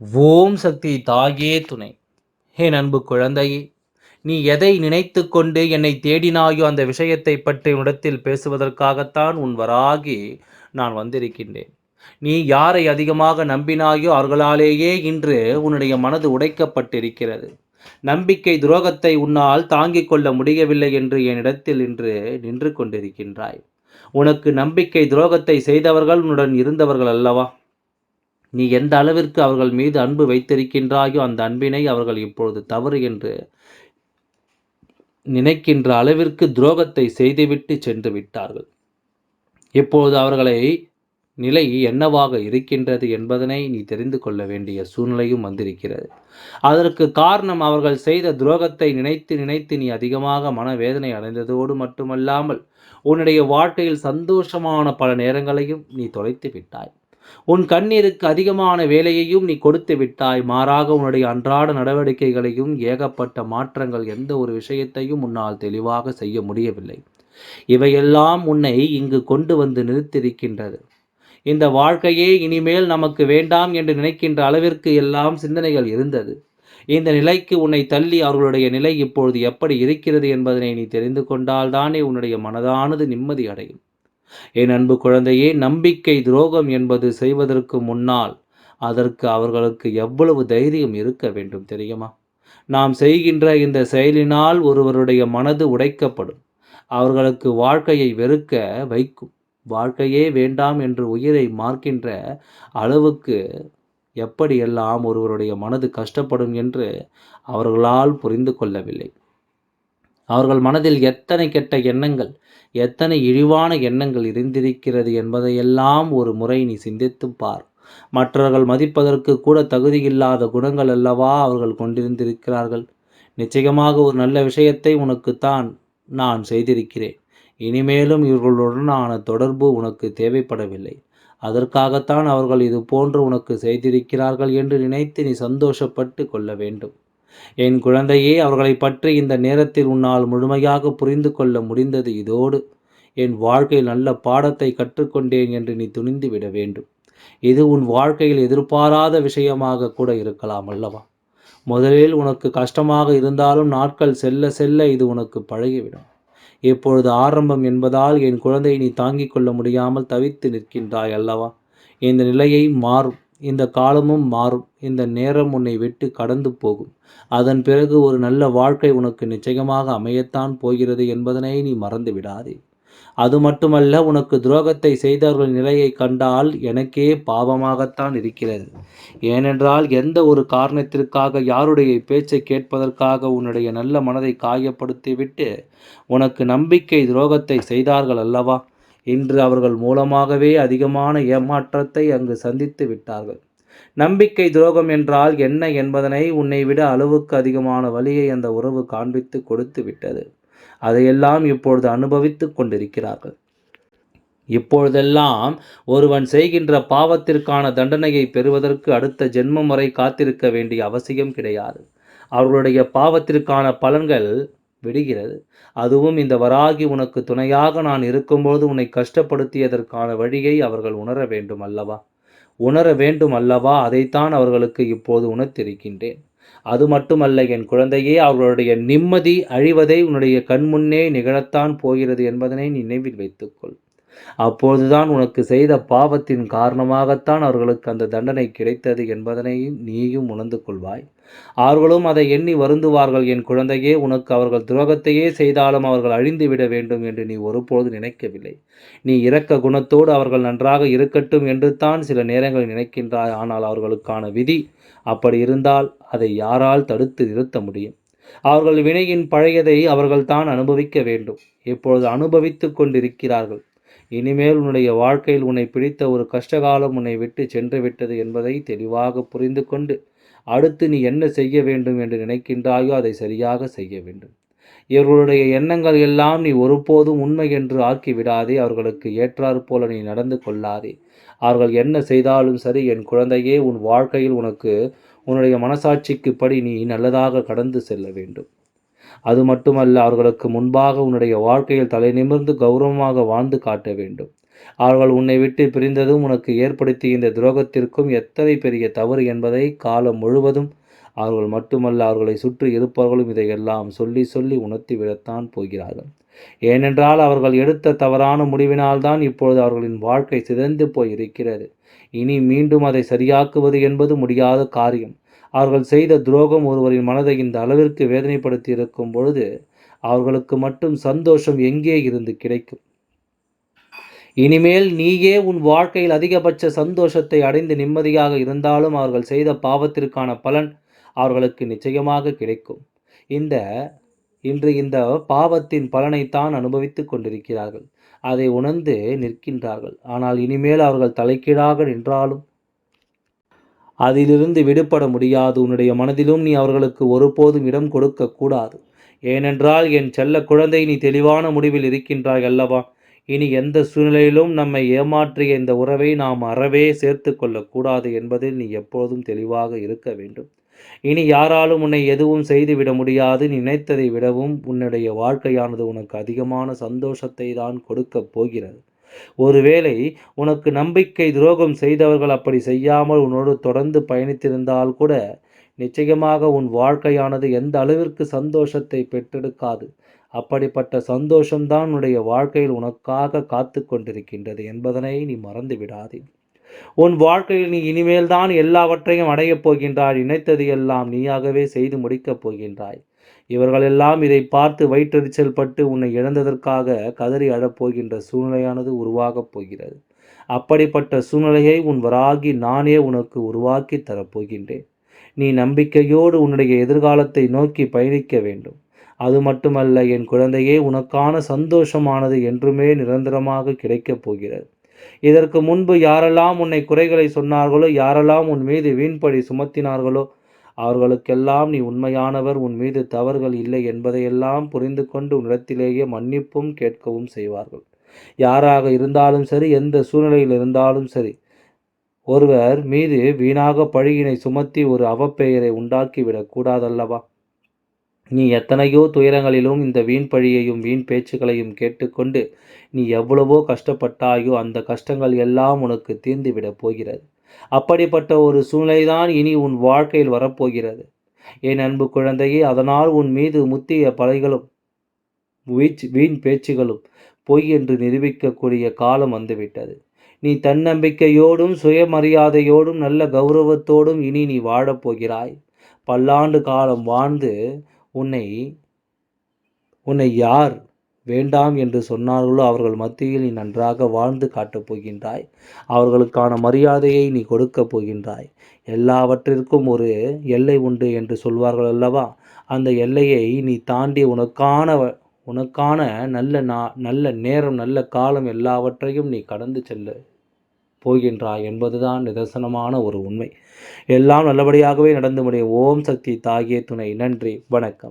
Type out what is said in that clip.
ஓம் சக்தி தாயே துணை. ஹே அன்பு குழந்தையே நீ எதை நினைத்து கொண்டு என்னை தேடினாயோ அந்த விஷயத்தை பற்றி உன்னிடத்தில் பேசுவதற்காகத்தான் உன் வராகி நான் வந்திருக்கின்றேன். நீ யாரை அதிகமாக நம்பினாயோ அவர்களாலேயே இன்று உன்னுடைய மனது உடைக்கப்பட்டிருக்கிறது. நம்பிக்கை துரோகத்தை உன்னால் தாங்கிக் கொள்ள முடியவில்லை என்று என்னிடத்தில் இன்று நின்று கொண்டிருக்கின்றாய். உனக்கு நம்பிக்கை துரோகத்தை செய்தவர்கள் உன்னுடன் இருந்தவர்கள் அல்லவா? நீ எந்த அளவிற்கு அவர்கள் மீது அன்பு வைத்திருக்கின்றாயோ அந்த அன்பினை அவர்கள் இப்பொழுது தவறு என்று நினைக்கின்ற அளவிற்கு துரோகத்தை செய்துவிட்டு சென்று விட்டார்கள். இப்பொழுது அவர்களை நிலை என்னவாக இருக்கின்றது என்பதனை நீ தெரிந்து கொள்ள வேண்டிய சூழ்நிலையும் வந்திருக்கிறது. அதற்கு காரணம் அவர்கள் செய்த துரோகத்தை நினைத்து நினைத்து நீ அதிகமாக மனவேதனை அடைந்ததோடு மட்டுமல்லாமல் உன்னுடைய வாழ்க்கையில் சந்தோஷமான பல நேரங்களையும் நீ தொலைத்து விட்டாய். உன் கண்ணீருக்கு அதிகமான வேலையையும் நீ கொடுத்து விட்டாய். மாறாக உன்னுடைய அன்றாட நடவடிக்கைகளையும் ஏகப்பட்ட மாற்றங்கள் எந்த ஒரு விஷயத்தையும் உன்னால் தெளிவாக செய்ய முடியவில்லை. இவையெல்லாம் உன்னை இங்கு கொண்டு வந்து நிறுத்திருக்கின்றது இந்த வாழ்க்கையே இனிமேல் நமக்கு வேண்டாம் என்று நினைக்கின்ற அளவிற்கு எல்லாம் சிந்தனைகள் இருந்தது. இந்த நிலைக்கு உன்னை தள்ளி அவர்களுடைய நிலை இப்பொழுது எப்படி இருக்கிறது என்பதனை நீ தெரிந்து கொண்டால்தானே உன்னுடைய மனதானது நிம்மதி அடையும். என் அன்பு குழந்தையே நம்பிக்கை துரோகம் என்பது செய்வதற்கு முன்னால் அதற்கு அவர்களுக்கு எவ்வளவு தைரியம் இருக்க வேண்டும் தெரியுமா? நாம் செய்கின்ற இந்த செயலினால் ஒருவருடைய மனது உடைக்கப்படும். அவர்களுக்கு வாழ்க்கையை வெறுக்க வைக்கும். வாழ்க்கையே வேண்டாம் என்று உயிரை மார்க்கின்ற அளவுக்கு எப்படியெல்லாம் ஒருவருடைய மனது கஷ்டப்படும் என்று அவர்களால் புரிந்து கொள்ளவில்லை. அவர்கள் மனதில் எத்தனை கெட்ட எண்ணங்கள் எத்தனை இழிவான எண்ணங்கள் இருந்திருக்கிறது என்பதையெல்லாம் ஒரு முறை நீ சிந்தித்து பார். மற்றவர்கள் மதிப்பதற்கு கூட தகுதியில்லாத குணங்கள் அல்லவா அவர்கள் கொண்டிருந்திருக்கிறார்கள். நிச்சயமாக ஒரு நல்ல விஷயத்தை உனக்குத்தான் நான் செய்திருக்கிறேன். இனிமேலும் இவர்களுடனான தொடர்பு உனக்கு தேவைப்படவில்லை. அதற்காகத்தான் அவர்கள் இது போன்று உனக்கு செய்திருக்கிறார்கள் என்று நினைத்து நீ சந்தோஷப்பட்டு கொள்ள வேண்டும். என் குழந்தையே அவர்களை பற்றி இந்த நேரத்தில் உன்னால் முழுமையாக புரிந்து கொள்ள முடிந்தது இதோடு. என் வாழ்க்கையில் நல்ல பாடத்தை கற்றுக்கொண்டேன் என்று நீ துணிந்து விட வேண்டும். இது உன் வாழ்க்கையில் எதிர்பாராத விஷயமாக கூட இருக்கலாம் அல்லவா? முதலில் உனக்கு கஷ்டமாக இருந்தாலும் நாட்கள் செல்ல செல்ல இது உனக்கு பழகிவிடும். இப்பொழுது ஆரம்பம் என்பதால் என் குழந்தையை நீ தாங்கிக் கொள்ள முடியாமல் தவித்து நிற்கின்றாய் அல்லவா? இந்த நிலையை மாறும். இந்த காலமும் மாறும். இந்த நேரம் உன்னை விட்டு கடந்து போகும். அதன் பிறகு ஒரு நல்ல வாழ்க்கை உனக்கு நிச்சயமாக அமையத்தான் போகிறது என்பதனை நீ மறந்து விடாதே. அது மட்டுமல்ல உனக்கு துரோகத்தை செய்தவர்கள் நிலையை கண்டால் எனக்கே பாவமாகத்தான் இருக்கிறது. ஏனென்றால் எந்த ஒரு காரணத்திற்காக யாருடைய பேச்சை கேட்பதற்காக உன்னுடைய நல்ல மனதை காயப்படுத்திவிட்டு உனக்கு நம்பிக்கை துரோகத்தை செய்தார்கள் அல்லவா? இன்று அவர்கள் மூலமாகவே அதிகமான ஏமாற்றத்தை அங்கு சந்தித்து விட்டார்கள். நம்பிக்கை துரோகம் என்றால் என்ன என்பதனை உன்னை விட அளவுக்கு அதிகமான வழியை அந்த உறவு காண்பித்து கொடுத்து விட்டது. அதையெல்லாம் இப்பொழுது அனுபவித்து கொண்டிருக்கிறார்கள். இப்பொழுதெல்லாம் ஒருவன் செய்கின்ற பாவத்திற்கான தண்டனையை பெறுவதற்கு அடுத்த ஜென்மம் வரை காத்திருக்க வேண்டிய அவசியம் கிடையாது. அவர்களுடைய பாவத்திற்கான பலன்கள் விடுகிறது. அதுவும் இந்த வராகி உனக்கு துணையாக நான் இருக்கும்போது உன்னை கஷ்டப்படுத்தியதற்கான வழியை அவர்கள் உணர வேண்டும் அல்லவா? உணர வேண்டும் அல்லவா? அதைத்தான் அவர்களுக்கு இப்போது உணர்த்திருக்கின்றேன். அது மட்டுமல்ல என் குழந்தையே அவர்களுடைய நிம்மதி அழிவதை உன்னுடைய கண்முன்னே நிகழத்தான் போகிறது என்பதனை நினைவில் வைத்துக்கொள். அப்போதுதான் உனக்கு செய்த பாவத்தின் காரணமாகத்தான் அவர்களுக்கு அந்த தண்டனை கிடைத்தது என்பதனையும் நீயும் உணர்ந்து கொள்வாய். அவர்களும் அதை எண்ணி வருந்துவார்கள். என் குழந்தையே உனக்கு அவர்கள் துரோகத்தையே செய்தாலும் அவர்கள் அழிந்து விட வேண்டும் என்று நீ ஒருபோது நினைக்கவில்லை. நீ இரக்க குணத்தோடு அவர்கள் நன்றாக இருக்கட்டும் என்று தான் சில நேரங்களில் நினைக்கின்றாய். ஆனால் அவர்களுக்கான விதி அப்படி இருந்தால் அதை யாரால் தடுத்து நிறுத்த முடியும்? அவர்கள் வினையின் பழையதை அவர்கள் தான் அனுபவிக்க வேண்டும். இப்பொழுது அனுபவித்து கொண்டிருக்கிறார்கள். இனிமேல் உன்னுடைய வாழ்க்கையில் உன்னை பிடித்த ஒரு கஷ்டகாலம் உன்னை விட்டு சென்று விட்டது என்பதை தெளிவாக புரிந்து கொண்டு அடுத்து நீ என்ன செய்ய வேண்டும் என்று நினைக்கின்றாயோ அதை சரியாக செய்ய வேண்டும். இவர்களுடைய எண்ணங்கள் எல்லாம் நீ ஒருபோதும் உண்மை என்று ஆக்கிவிடாதே அவர்களுக்கு ஏற்றாறு போல நீ நடந்து கொள்ளாதே. அவர்கள் என்ன செய்தாலும் சரி என் குழந்தையே உன் வாழ்க்கையில் உனக்கு உன்னுடைய மனசாட்சிக்கு படி நீ நல்லதாக கடந்து செல்ல வேண்டும். அது மட்டுமல்ல அவர்களுக்கு முன்பாக உன்னுடைய வாழ்க்கையில் தலை நிமிர்ந்து கௌரவமாக வாழ்ந்து காட்ட வேண்டும். அவர்கள் உன்னை விட்டு பிரிந்ததும் உனக்கு ஏற்படுத்திய இந்த துரோகத்திற்கும் எத்தனை பெரிய தவறு என்பதை காலம் முழுவதும் அவர்கள் மட்டுமல்ல அவர்களை சுற்றி இருப்பவர்களும் இதையெல்லாம் சொல்லி சொல்லி உணர்த்திவிடத்தான் போகிறார்கள். ஏனென்றால் அவர்கள் எடுத்த தவறான முடிவினால்தான் இப்பொழுது அவர்களின் வாழ்க்கை சிதைந்து போய் இருக்கிறது இனி மீண்டும் அதை சரியாக்குவது என்பது முடியாத காரியம். அவர்கள் செய்த துரோகம் ஒருவரின் மனதை இந்த அளவிற்கு வேதனைப்படுத்தி இருக்கும் பொழுது அவர்களுக்கு மட்டும் சந்தோஷம் எங்கே இருந்து கிடைக்கும்? இனிமேல் நீயே உன் வாழ்க்கையில் அதிகபட்ச சந்தோஷத்தை அடைந்து நிம்மதியாக இருந்தாலும் அவர்கள் செய்த பாவத்திற்கான பலன் அவர்களுக்கு நிச்சயமாக கிடைக்கும். இந்த இன்று இந்த பாவத்தின் பலனைத்தான் அனுபவித்துக் கொண்டிருக்கிறார்கள். அதை உணர்ந்து நிற்கின்றார்கள். ஆனால் இனிமேல் அவர்கள் தலைக்கீழாக நின்றாலும் அதிலிருந்து விடுபட முடியாது. உன்னுடைய மனதிலும் நீ அவர்களுக்கு ஒருபோதும் இடம் கொடுக்கக்கூடாது ஏனென்றால் என் செல்ல குழந்தை நீ தெளிவான முடிவில் இருக்கின்றாய் அல்லவா? இனி எந்த சூழ்நிலையிலும் நம்மை ஏமாற்றிய இந்த உறவை நாம் அறவே சேர்த்து கொள்ளக்கூடாது என்பதில் நீ எப்போதும் தெளிவாக இருக்க வேண்டும். இனி யாராலும் உன்னை எதுவும் செய்துவிட முடியாது. நினைத்ததை விடவும் உன்னுடைய வாழ்க்கையானது உனக்கு அதிகமான சந்தோஷத்தை தான் கொடுக்கப் போகிறது. ஒருவேளை உனக்கு நம்பிக்கை துரோகம் செய்தவர்கள் அப்படி செய்யாமல் உன்னோடு தொடர்ந்து பயணித்திருந்தால் கூட நிச்சயமாக உன் வாழ்க்கையானது எந்த அளவிற்கு சந்தோஷத்தை பெற்றெடுக்காது. அப்படிப்பட்ட சந்தோஷம்தான் உன்னுடைய வாழ்க்கையில் உனக்காக காத்து கொண்டிருக்கின்றது என்பதனை நீ மறந்து விடாதே உன் வாழ்க்கையில் நீ இனிமேல் தான் எல்லாவற்றையும் அடையப் போகின்றாய் நினைத்தது எல்லாம் நீயாகவே செய்து முடிக்கப் போகின்றாய். இவர்களெல்லாம் இதை பார்த்து வயிற்றெரிச்சல் பட்டு உன்னை இழந்ததற்காக கதறி அழப்போகின்ற சூழ்நிலையானது உருவாகப் போகிறது. அப்படிப்பட்ட சூழ்நிலையை உன் வராகி நானே உனக்கு உருவாக்கி தரப்போகின்றேன். நீ நம்பிக்கையோடு உன்னுடைய எதிர்காலத்தை நோக்கி பயணிக்க வேண்டும். அது மட்டுமல்ல என் குழந்தையே உனக்கான சந்தோஷமானது என்றுமே நிரந்தரமாக கிடைக்கப் போகிறது. இதற்கு முன்பு யாரெல்லாம் உன்னை குறைகளை சொன்னார்களோ யாரெல்லாம் உன் மீது வீண்படி சுமத்தினார்களோ அவர்களுக்கெல்லாம் நீ உண்மையானவர் உன் மீது தவறுகள் இல்லை என்பதையெல்லாம் புரிந்து கொண்டு உன்னிடத்திலேயே மன்னிப்பும் கேட்கவும் செய்வார்கள். யாராக இருந்தாலும் சரி எந்த சூழ்நிலையில் இருந்தாலும் சரி ஒருவர் மீது வீணாக பழியினை சுமத்தி ஒரு அவப்பெயரை உண்டாக்கிவிடக் கூடாதல்லவா? நீ எத்தனையோ துயரங்களிலும் இந்த வீண் பழியையும் வீண் பேச்சுக்களையும் கேட்டுக்கொண்டு நீ எவ்வளவோ கஷ்டப்பட்டாயோ அந்த கஷ்டங்கள் எல்லாம் உனக்கு தீர்ந்துவிடப் போகிறது. அப்படிப்பட்ட ஒரு சூழ்நிலைதான் இனி உன் வாழ்க்கையில் வரப்போகிறது. என் அன்பு குழந்தையே அதனால் உன் மீது முத்திய பலைகளும் வீச் வீண் பேச்சுகளும் பொய் என்று நிரூபிக்கக்கூடிய காலம் வந்துவிட்டது. நீ தன்னம்பிக்கையோடும் சுயமரியாதையோடும் நல்ல கௌரவத்தோடும் இனி நீ வாழப்போகிறாய் பல்லாண்டு காலம் வாழ்ந்து உன்னை உன்னை யார் வேண்டாம் என்று சொன்னார்களோ அவர்கள் மத்தியில் நீ நன்றாக வாழ்ந்து காட்டப் போகின்றாய். அவர்களுக்கான மரியாதையை நீ கொடுக்கப் போகின்றாய். எல்லாவற்றிற்கும் ஒரு எல்லை உண்டு என்று சொல்வார்கள் அல்லவா? அந்த எல்லையை நீ தாண்டி உனக்கான உனக்கான நல்ல நா நல்ல நேரம் நல்ல காலம் எல்லாவற்றையும் நீ கடந்து செல்ல போகின்றாய் என்பதுதான் நிதர்சனமான ஒரு உண்மை. எல்லாம் நல்லபடியாகவே நடந்து முடியும். ஓம் சக்தி தாகிய துணை. நன்றி. வணக்கம்.